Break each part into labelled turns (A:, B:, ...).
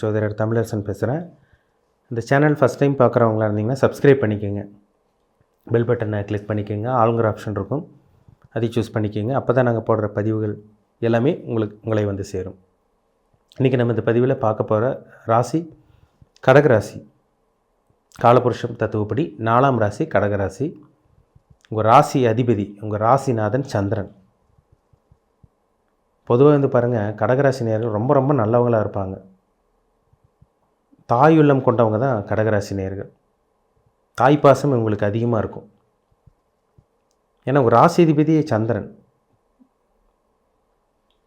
A: சோதரர் தமிழரசன் பேசுகிறேன் இந்த channel first time பார்க்குறவங்களா இருந்தீங்கன்னா சப்ஸ்கிரைப் பண்ணிக்கோங்க. பெல் பட்டனை கிளிக் பண்ணிக்கோங்க. ஆளுங்கிற ஆப்ஷன் இருக்கும். அதை சூஸ் பண்ணிக்கோங்க. அப்போ தான் நாங்கள் போடுற பதிவுகள் எல்லாமே உங்களுக்கு உங்களை வந்து சேரும். இன்றைக்கி நம்ம இந்த பதிவில் பார்க்க போகிற ராசி கடகராசி காலபுருஷம் தத்துவப்படி நாலாம் ராசி கடகராசி உங்கள் ராசி அதிபதி உங்கள் ராசிநாதன் சந்திரன். பொதுவாக வந்து பாருங்கள் கடகராசி நேர்கள் ரொம்ப ரொம்ப நல்லவங்களாக இருப்பாங்க. தாயுள்ளம் கொண்டவங்க தான் கடகராசி நேர்கள் தாய் பாசம் இவங்களுக்கு அதிகமாக இருக்கும். ஏன்னா ஒரு ராசி சந்திரன்.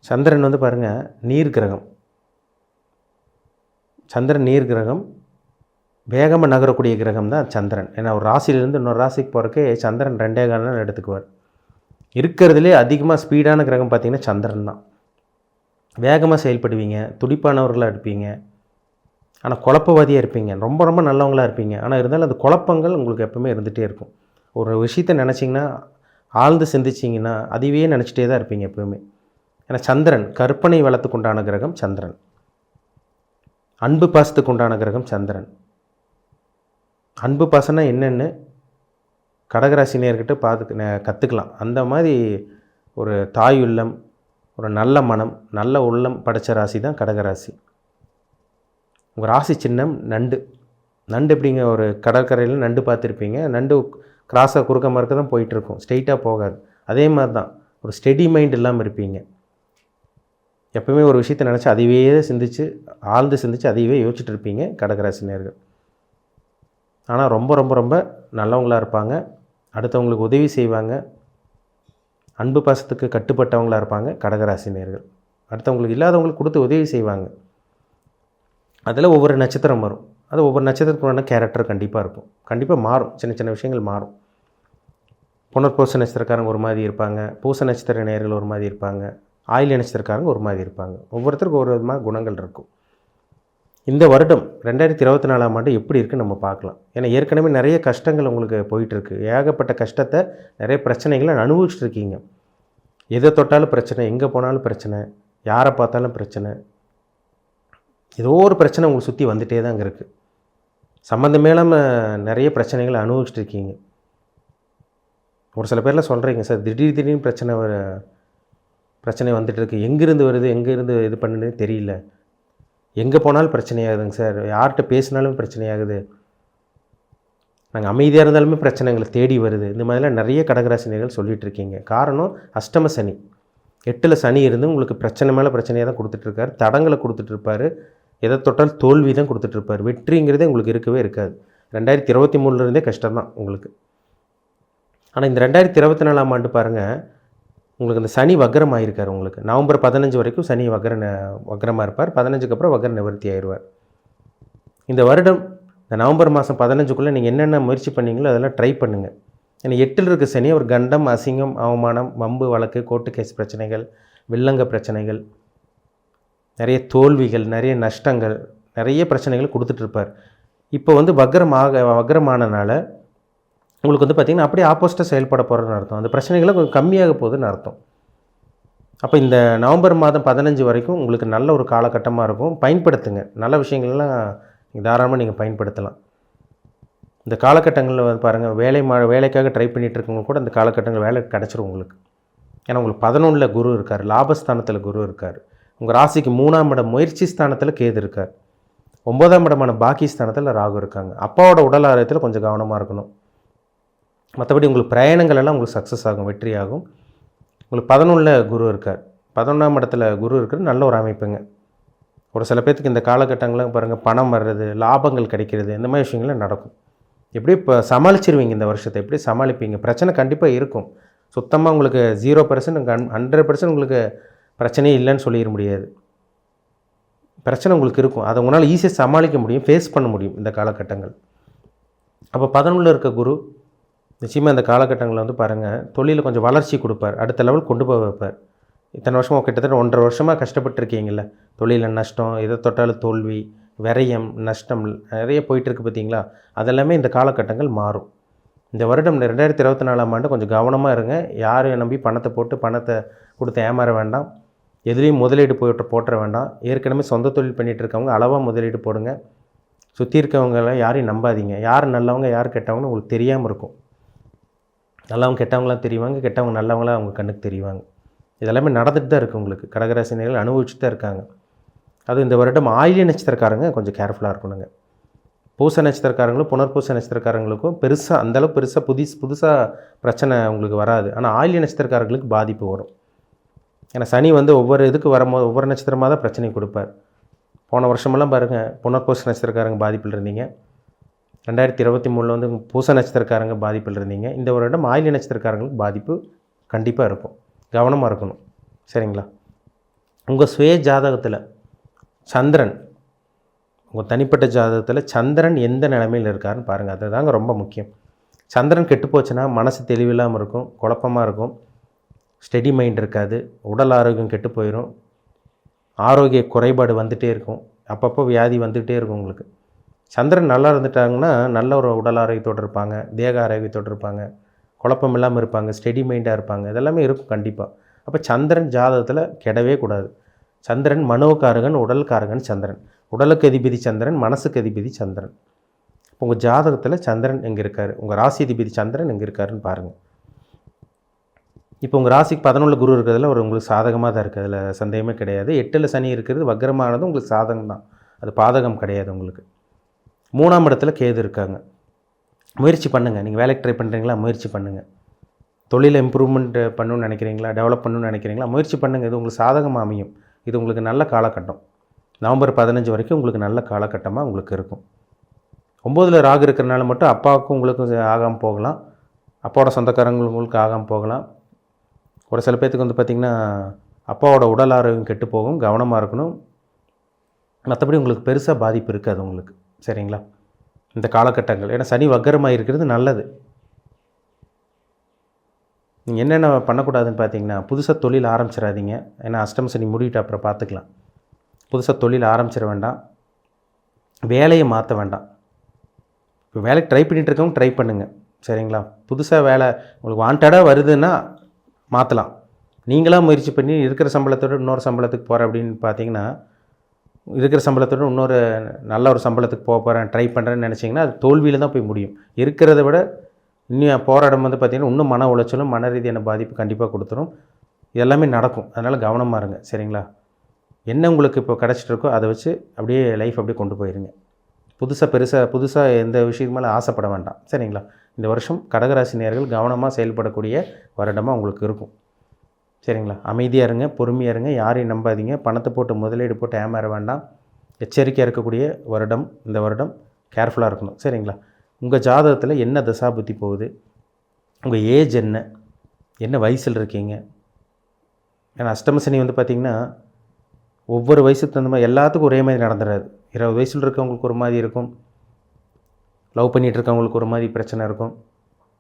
A: சந்திரன் வந்து பாருங்கள் நீர் கிரகம். சந்திரன் நீர் கிரகம் வேகமாக நகரக்கூடிய கிரகம் தான் சந்திரன். ஏன்னா ஒரு ராசியிலேருந்து இன்னொரு ராசிக்கு போகிறக்கே சந்திரன் ரெண்டே கால் நாள் எடுத்துக்குவார். இருக்கிறதுலே அதிகமாக ஸ்பீடான கிரகம் பார்த்திங்கன்னா சந்திரன் தான். வேகமாக செயல்படுவீங்க துடிப்பானவர்களாக இருப்பீங்க. ஆனால் குழப்பவாதியாக இருப்பீங்க. ரொம்ப ரொம்ப நல்லவங்களாக இருப்பீங்க. ஆனால் இருந்தாலும் அந்த குழப்பங்கள் உங்களுக்கு எப்பவுமே இருந்துகிட்டே இருக்கும். ஒரு விஷயத்தை நினச்சிங்கன்னா ஆழ்ந்து சிந்திச்சிங்கன்னா அதுவே நினச்சிட்டே தான் இருப்பீங்க எப்பவுமே. ஏன்னா சந்திரன் கற்பனை வளத்துக்கு உண்டான கிரகம் சந்திரன். அன்பு பாசத்துக்கு உண்டான கிரகம் சந்திரன். அன்பு பாசம்னா என்னென்னு கடகராசினியர்கிட்ட பார்த்து கற்றுக்கலாம் அந்த மாதிரி ஒரு தாய் உள்ளம் ஒரு நல்ல மனம் நல்ல உள்ளம் படைச்ச ராசி தான் கடகராசி. உங்கள் ராசி சின்னம் நண்டு. நண்டு எப்படிங்க? ஒரு கடற்கரையில் நண்டு பார்த்துருப்பீங்க. நண்டு கிராஸாக குறுக்க மறுக்க தான் போயிட்டுருக்கும். ஸ்ட்ரெயிட்டாக போகாது. அதே மாதிரி தான் ஒரு ஸ்டெடி மைண்ட் இல்லாமல் இருப்பீங்க. எப்பவுமே ஒரு விஷயத்தை நினச்சி அதையே சிந்திச்சு ஆழ்ந்து சிந்திச்சு அதையவே யோசிச்சுட்டு இருப்பீங்க கடகராசினியர்கள். ஆனால் ரொம்ப ரொம்ப ரொம்ப நல்லவங்களாக இருப்பாங்க. அடுத்தவங்களுக்கு உதவி செய்வாங்க. அன்பு பாசத்துக்கு கட்டுப்பட்டவங்களாக இருப்பாங்க கடகராசினியர்கள். அடுத்தவங்களுக்கு இல்லாதவங்களுக்கு கொடுத்து உதவி செய்வாங்க. அதில் ஒவ்வொரு நட்சத்திரம் வரும். அது ஒவ்வொரு நட்சத்திரத்துக்குள்ள கேரக்டர் கண்டிப்பாக இருக்கும். கண்டிப்பாக மாறும். சின்ன சின்ன விஷயங்கள் மாறும். புனர்பூச நட்சத்திரக்காரங்க ஒரு மாதிரி இருப்பாங்க. பூச நட்சத்திர நேர்கள் ஒரு மாதிரி இருப்பாங்க. ஆயில் நட்சத்திரக்காரங்க ஒரு மாதிரி இருப்பாங்க. ஒவ்வொருத்தருக்கும் ஒரு விதமாக குணங்கள் இருக்கும். இந்த வருடம் ரெண்டாயிரத்தி இருபத்தி நாலாம் ஆண்டு எப்படி இருக்குன்னு நம்ம பார்க்கலாம். ஏன்னா ஏற்கனவே நிறைய கஷ்டங்கள் உங்களுக்கு போயிட்டுருக்கு. ஏகப்பட்ட கஷ்டத்தை நிறைய பிரச்சனைகளை அனுபவிச்சுட்டு இருக்கீங்க. எதை தொட்டாலும் பிரச்சனை எங்கே போனாலும் பிரச்சனை யாரை பார்த்தாலும் பிரச்சனை ஏதோ ஒரு பிரச்சனை உங்களுக்கு சுற்றி வந்துகிட்டே அங்கே இருக்குது சம்மந்தமே இல்லாமல் நிறைய பிரச்சனைகளை அனுபவிச்சுட்டு இருக்கீங்க ஒரு சில பேர்லாம் சொல்கிறீங்க சார் திடீர் திடீர்னு பிரச்சனை வர பிரச்சனை வந்துட்டு இருக்கு எங்கேருந்து வருது? எங்கேருந்து இது பண்ணுன்னு தெரியல. எங்கே போனாலும் பிரச்சனையாகுதுங்க சார். யார்கிட்ட பேசினாலும் பிரச்சனையாகுது. நாங்கள் அமைதியாக இருந்தாலுமே பிரச்சனைகளை தேடி வருது. இந்த மாதிரிலாம் நிறைய கடகராசினியர்கள் சொல்லிகிட்டு இருக்கீங்க காரணம் அஷ்டம சனி. எட்டில் சனி இருந்து உங்களுக்கு பிரச்சனை மேலே பிரச்சனையாக தான் கொடுத்துட்ருக்காரு தடங்களை கொடுத்துட்ருப்பாரு எதை தொட்டால் தோல்வி தான் கொடுத்துட்ருப்பார். வெற்றிங்கிறதே உங்களுக்கு இருக்கவே இருக்காது. ரெண்டாயிரத்தி இருபத்தி மூணுலேருந்தே கஷ்டம் தான் உங்களுக்கு. ஆனால் இந்த ரெண்டாயிரத்தி இருபத்தி நாலாம் ஆண்டு பாருங்கள் உங்களுக்கு இந்த சனி வக்ரம் ஆகிருக்கார் உங்களுக்கு. நவம்பர் பதினஞ்சு வரைக்கும் சனி வக்ர வக்ரமாக இருப்பார். பதினஞ்சுக்கு அப்புறம் வக்ர நிவர்த்தி ஆயிடுவார் இந்த வருடம் இந்த நவம்பர் மாதம் பதினஞ்சுக்குள்ளே நீங்கள் என்னென்ன முயற்சி பண்ணீங்களோ அதெல்லாம் ட்ரை பண்ணுங்கள் ஏன்னா எட்டில் இருக்க சனி ஒரு கண்டம் அசிங்கம் அவமானம் வம்பு வழக்கு கோர்ட்டு கேஸ் பிரச்சனைகள் வில்லங்க பிரச்சனைகள் நிறைய தோல்விகள் நிறைய நஷ்டங்கள் நிறைய பிரச்சனைகள் கொடுத்துட்ருப்பார். இப்போ வந்து வக்ரமாக ஆக வக்ரமானனால உங்களுக்கு வந்து பார்த்திங்கன்னா அப்படியே ஆப்போசிட்டாக செயல்பட போகிறதுன்னு அர்த்தம். அந்த பிரச்சனைகளை கொஞ்சம் கம்மியாக போகுதுன்னு அர்த்தம். அப்போ இந்த நவம்பர் மாதம் பதினஞ்சு வரைக்கும் உங்களுக்கு நல்ல ஒரு காலகட்டமாக இருக்கும். பயன்படுத்துங்க. நல்ல விஷயங்கள்லாம் நீங்கள் தாராளமாக நீங்கள் பயன்படுத்தலாம். இந்த காலகட்டங்களில் வந்து பாருங்கள் வேலை மா வேலைக்காக ட்ரை பண்ணிகிட்டு இருக்கவங்க கூட இந்த காலகட்டங்கள் வேலை கிடச்சிரும் உங்களுக்கு. ஏன்னா உங்களுக்கு பதினொன்றில் குரு இருக்கார். லாபஸ்தானத்தில் குரு இருக்கார். உங்கள் ராசிக்கு மூணாம் இடம் முயற்சி ஸ்தானத்தில் கேது இருக்கார். ஒன்பதாம் இடமான பாக்கி ஸ்தானத்தில் ராகு இருக்காங்க. அப்பாவோட உடல் ஆரோக்கியத்தில் கொஞ்சம் கவனமாக இருக்கணும். மற்றபடி உங்களுக்கு பிரயாணங்கள் எல்லாம் உங்களுக்கு சக்ஸஸ் ஆகும் வெற்றி ஆகும் உங்களுக்கு பதினொன்றில் குரு இருக்கார். பதினொன்றாம் இடத்துல குரு இருக்கிறது நல்ல ஒரு அமைப்புங்க. ஒரு சில பேர்த்துக்கு இந்த காலகட்டங்களில் பாருங்கள் பணம் வர்றது லாபங்கள் கிடைக்கிறது இந்த மாதிரி விஷயங்கள்லாம் நடக்கும். எப்படி இப்போ சமாளிச்சிருவீங்க இந்த வருஷத்தை? எப்படி சமாளிப்பீங்க? பிரச்சனை கண்டிப்பாக இருக்கும். சுத்தமாக உங்களுக்கு ஜீரோ பர்சன்ட் ஹண்ட்ரட் பர்சன்ட் உங்களுக்கு பிரச்சனையே இல்லைன்னு சொல்லிட முடியாது. பிரச்சனை உங்களுக்கு இருக்கும். அதை உங்களால் ஈஸியாக சமாளிக்க முடியும் ஃபேஸ் பண்ண முடியும் இந்த காலகட்டங்கள். அப்போ பதினொன்றில் இருக்க குரு நிச்சயமாக இந்த காலகட்டங்களில் வந்து பாருங்கள் தொழிலில் கொஞ்சம் வளர்ச்சி கொடுப்பார். அடுத்த லெவல் கொண்டு போய் வைப்பார். இத்தனை வருஷமாக கிட்டத்தட்ட ஒன்றரை வருஷமாக கஷ்டப்பட்டுருக்கீங்கள தொழிலில் நஷ்டம் எதை தொட்டாலும் தோல்வி விரயம் நஷ்டம் நிறைய போயிட்டுருக்கு பார்த்தீங்களா? அதெல்லாமே இந்த காலகட்டங்கள் மாறும். இந்த வருடம் ரெண்டாயிரத்தி இருபத்தி நாலாம் ஆண்டு கொஞ்சம் கவனமாக இருங்க. யாரையும் நம்பி பணத்தை போட்டு பணத்தை கொடுத்து ஏமாற வேண்டாம். எதுலேயும் முதலீடு போட்டு போட்டுற வேண்டாம். ஏற்கனவே சொந்த தொழில் பண்ணிகிட்டு இருக்கவங்க அளவாக முதலீடு போடுங்க. சுற்றி இருக்கவங்கள யாரையும் நம்பாதீங்க. யார் நல்லவங்க யார் கெட்டவங்கன்னு உங்களுக்கு தெரியாமல் இருக்கும். நல்லவங்க கெட்டவங்களாம் தெரிவாங்க. கெட்டவங்க நல்லவங்களாம் அவங்க கண்ணுக்கு தெரிவாங்க. இதெல்லாமே நடந்துட்டு தான் இருக்குது உங்களுக்கு. கடகராசினியர்கள் அனுபவிச்சுட்டு தான் இருக்காங்க. அதுவும் இந்த வருடம் ஆயிலிய நட்சத்திரக்காரங்க கொஞ்சம் கேர்ஃபுல்லாக இருக்கணுங்க. பூச நட்சத்திரக்காரங்களும் புனர்பூச நட்சத்திரக்காரங்களுக்கும் பெருசாக அந்தளவு பெருசாக புதுசு புதுசாக பிரச்சனை உங்களுக்கு வராது. ஆனால் ஆயிலிய நட்சத்திரக்காரங்களுக்கு பாதிப்பு வரும். ஏன்னா சனி வந்து ஒவ்வொரு இதுக்கு வரும்போது ஒவ்வொரு நட்சத்திரமாக தான் பிரச்சனை கொடுப்பார். போன வருஷமெல்லாம் பாருங்கள் புனர்பூச நட்சத்திரக்காரங்க பாதிப்பில் இருந்தீங்க. ரெண்டாயிரத்தி இருபத்தி மூணில் வந்து பூச நட்சத்திரக்காரங்க பாதிப்பில் இருந்தீங்க. இந்த வருடம் ஆயிலிய நட்சத்திரக்காரங்களுக்கு பாதிப்பு கண்டிப்பாக இருக்கும். கவனமாக இருக்கணும். சரிங்களா? உங்கள் சுய ஜாதகத்தில் சந்திரன் உங்கள் தனிப்பட்ட ஜாதகத்தில் சந்திரன் எந்த நிலைமையில் இருக்காருன்னு பாருங்கள் அதுதாங்க ரொம்ப முக்கியம். சந்திரன் கெட்டு போச்சுன்னா மனசு தெளிவில்லாமல் இருக்கும் குழப்பமாக இருக்கும். ஸ்டெடி மைண்ட் இருக்காது உடல் ஆரோக்கியம் கெட்டு போயிடும் ஆரோக்கிய குறைபாடு வந்துகிட்டே இருக்கும் அப்பப்போ வியாதி வந்துகிட்டே இருக்கும் உங்களுக்கு. சந்திரன் நல்லா இருந்துட்டாங்கன்னா நல்ல ஒரு உடல் ஆரோக்கியத்தோடு இருப்பாங்க தேக ஆரோக்கியத்தோடு இருப்பாங்க குழப்பம் இல்லாமல் இருப்பாங்க ஸ்டெடி மைண்டாக இருப்பாங்க இதெல்லாமே இருக்கும் கண்டிப்பாக அப்போ சந்திரன் ஜாதகத்தில் கெடவே கூடாது. சந்திரன் மனோக்காரகன் உடல்காரகன் சந்திரன். உடலுக்கு அதிபதி சந்திரன் மனசுக்கு அதிபதி சந்திரன். உங்கள் ஜாதகத்தில் சந்திரன் எங்கே இருக்கார்? உங்கள் ராசி அதிபதி சந்திரன் எங்கே இருக்காருன்னு பாருங்கள் இப்போ உங்கள் ராசிக்கு பதினொன்று குரு இருக்கிறதுல ஒரு உங்களுக்கு சாதகமாக தான் இருக்குது அதில் சந்தேகமே கிடையாது. எட்டில் சனி இருக்கிறது வக்ரமானது உங்களுக்கு சாதகம் தான். அது பாதகம் கிடையாது உங்களுக்கு. மூணாம் இடத்துல கேது இருக்காங்க. முயற்சி பண்ணுங்கள் நீங்கள் வேலைக்கு ட்ரை பண்ணுறீங்களா முயற்சி பண்ணுங்கள் தொழில் இம்ப்ரூவ்மெண்ட் பண்ணணும்னு நினைக்கிறீங்களா? டெவலப் பண்ணணும்னு நினைக்கிறீங்களா? முயற்சி பண்ணுங்கள் இது உங்களுக்கு சாதகமாக அமையும். இது உங்களுக்கு நல்ல காலகட்டம். நவம்பர் பதினஞ்சு வரைக்கும் உங்களுக்கு நல்ல காலகட்டமாக உங்களுக்கு இருக்கும். ஒம்போதில் ராகு இருக்கிறனால மட்டும் அப்பாவுக்கும் உங்களுக்கும் ஆகாமல் போகலாம். அப்பாவோட சொந்தக்காரங்களுக்கு உங்களுக்கு ஆகாமல் போகலாம். ஒரு சில பேர்த்துக்கு வந்து பார்த்திங்கன்னா அப்பாவோட உடல் ஆரோக்கியம் கெட்டு போகும் கவனமாக இருக்கணும். மற்றபடி உங்களுக்கு பெருசாக பாதிப்பு இருக்காது உங்களுக்கு. சரிங்களா? இந்த காலகட்டங்கள். ஏன்னா சனி வக்கரமாக இருக்கிறது நல்லது. நீங்கள் என்னென்ன பண்ணக்கூடாதுன்னு பார்த்தீங்கன்னா புதுசாக தொழில் ஆரம்பிச்சிடாதீங்க. ஏன்னா அஷ்டம் சனி முடிவிட்டு அப்புறம் பார்த்துக்கலாம் புதுசாக தொழில் ஆரம்பிச்சிட வேண்டாம். வேலையை மாற்ற வேண்டாம். இப்போ வேலைக்கு ட்ரை பண்ணிகிட்டு இருக்கவங்க ட்ரை பண்ணுங்கள் சரிங்களா? புதுசாக வேலை உங்களுக்கு வாண்டடாக வருதுன்னா மாற்றலாம் நீங்களாக முயற்சி பண்ணி இருக்கிற சம்பளத்தோட இன்னொரு சம்பளத்துக்கு போகிற அப்படின்னு பார்த்தீங்கன்னா இருக்கிற சம்பளத்தோட இன்னொரு நல்ல ஒரு சம்பளத்துக்கு போக போகிறேன் ட்ரை பண்ணுறேன்னு நினச்சிங்கன்னா அது தோல்வியில் தான் போய் முடியும். இருக்கிறத விட இன்னும் போராடம் வந்து பார்த்திங்கன்னா இன்னும் மன உளைச்சலும் மன ரீதியான பாதிப்பு கண்டிப்பாக கொடுத்துரும். இதெல்லாமே நடக்கும். அதனால் கவனமாக இருங்க. சரிங்களா? என்ன உங்களுக்கு இப்போ கிடச்சிட்டு இருக்கோ அதை வச்சு அப்படியே லைஃப் அப்படியே கொண்டு போயிருங்க. புதுசாக பெருசாக புதுசாக எந்த விஷயத்து மேலே ஆசைப்பட வேண்டாம். சரிங்களா? இந்த வருஷம் கடகராசி நேர்கள் கவனமாக செயல்படக்கூடிய வருடமாக உங்களுக்கு இருக்கும். சரிங்களா? அமைதியாக இருங்க பொறுமையாக இருங்க யாரையும் நம்பாதீங்க. பணத்தை போட்டு முதலீடு போட்டு ஏமாற வேண்டாம். எச்சரிக்கையாக இருக்கக்கூடிய வருடம் இந்த வருடம் கேர்ஃபுல்லாக இருக்கணும். சரிங்களா? உங்கள் ஜாதகத்தில் என்ன தசாபுத்தி போகுது? உங்கள் ஏஜ் என்ன? என்ன வயசில் இருக்கீங்க? ஏன்னா அஷ்டமசனி வந்து பார்த்திங்கன்னா ஒவ்வொரு வயசுக்கு தகுந்த மாதிரி எல்லாத்துக்கும் ஒரே மாதிரி நடந்துடாது இருபது வயசில் இருக்கவங்களுக்கு ஒரு மாதிரி இருக்கும். லவ் பண்ணிகிட்டு இருக்கவங்களுக்கு ஒரு மாதிரி பிரச்சனை இருக்கும்.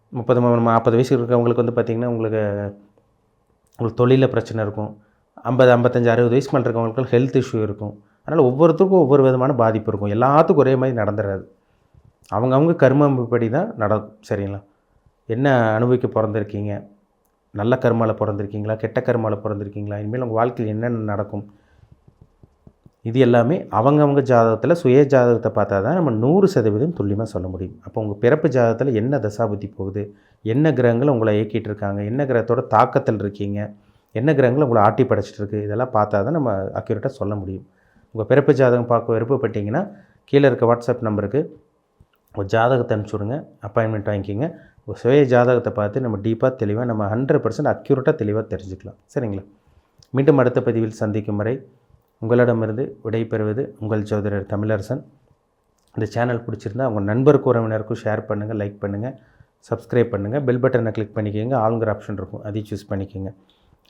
A: முப்பது நாற்பது வயசு இருக்கவங்களுக்கு வந்து பார்த்திங்கன்னா உங்களுக்கு உங்களுக்கு தொழிலில் பிரச்சனை இருக்கும். ஐம்பது ஐம்பத்தஞ்சு அறுபது வயசு மேலே இருக்கவங்களுக்கு ஹெல்த் இஷ்யூ இருக்கும். அதனால் ஒவ்வொருத்தருக்கும் ஒவ்வொரு விதமான பாதிப்பு இருக்கும். எல்லாத்துக்கும் ஒரே மாதிரி நடந்துடாது அவங்கவுங்க கர்மப்படி தான் நடக்கும். சரிங்களா? என்ன அனுபவிக்க பிறந்திருக்கீங்க? நல்ல கர்மாவில் பிறந்திருக்கீங்களா? கெட்ட கர்மாவில் பிறந்திருக்கீங்களா? இனிமேல் உங்கள் வாழ்க்கையில் என்னென்ன நடக்கும்? இது எல்லாமே அவங்கவுங்க ஜாதகத்தில் சுய ஜாதகத்தை பார்த்தா தான் நம்ம நூறு சதவீதம் துல்லியமாக சொல்ல முடியும். அப்போ உங்கள் பிறப்பு ஜாதகத்தில் என்ன தசாபுத்தி போகுது? என்ன கிரகங்கள் உங்களை இயக்கிட்டு இருக்காங்க? என்ன கிரகத்தோட தாக்கத்தில் இருக்கீங்க? என்ன கிரகங்கள் உங்களை ஆட்டி படைச்சிட்டு இருக்குது இதெல்லாம் பார்த்தா தான் நம்ம அக்யூரேட்டாக சொல்ல முடியும். உங்கள் பிறப்பு ஜாதகம் பார்க்க விருப்பப்பட்டீங்கன்னா கீழே இருக்க வாட்ஸ்அப் நம்பருக்கு ஒரு ஜாதகத்தை அனுப்பிச்சுடுங்க அப்பாயின்மெண்ட் வாங்கிக்கிங்க. ஒரு சுய ஜாதகத்தை பார்த்து நம்ம டீப்பாக தெளிவாக நம்ம ஹண்ட்ரட் பர்சன்ட் அக்யூரேட்டாக தெளிவாக தெரிஞ்சுக்கலாம். சரிங்களா? மீண்டும் அடுத்த பதிவில் சந்திக்கும் வரை உங்களிடமிருந்து விடைபெறுவது உங்கள் ஜோதிடர் தமிழரசன். இந்த சேனல் பிடிச்சிருந்தா உங்கள் நண்பருக்கு உறவினருக்கும் ஷேர் பண்ணுங்கள் லைக் பண்ணுங்கள் சப்ஸ்கிரைப் பண்ணுங்கள் பெல் பட்டனை கிளிக் பண்ணிக்கோங்க. ஆளுங்கிற ஆப்ஷன் இருக்கும். அதையும் சூஸ் பண்ணிக்கோங்க.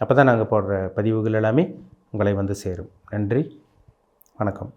A: அப்போ தான் நாங்கள் போடுற பதிவுகள் எல்லாமே உங்களை வந்து சேரும். நன்றி. வணக்கம்.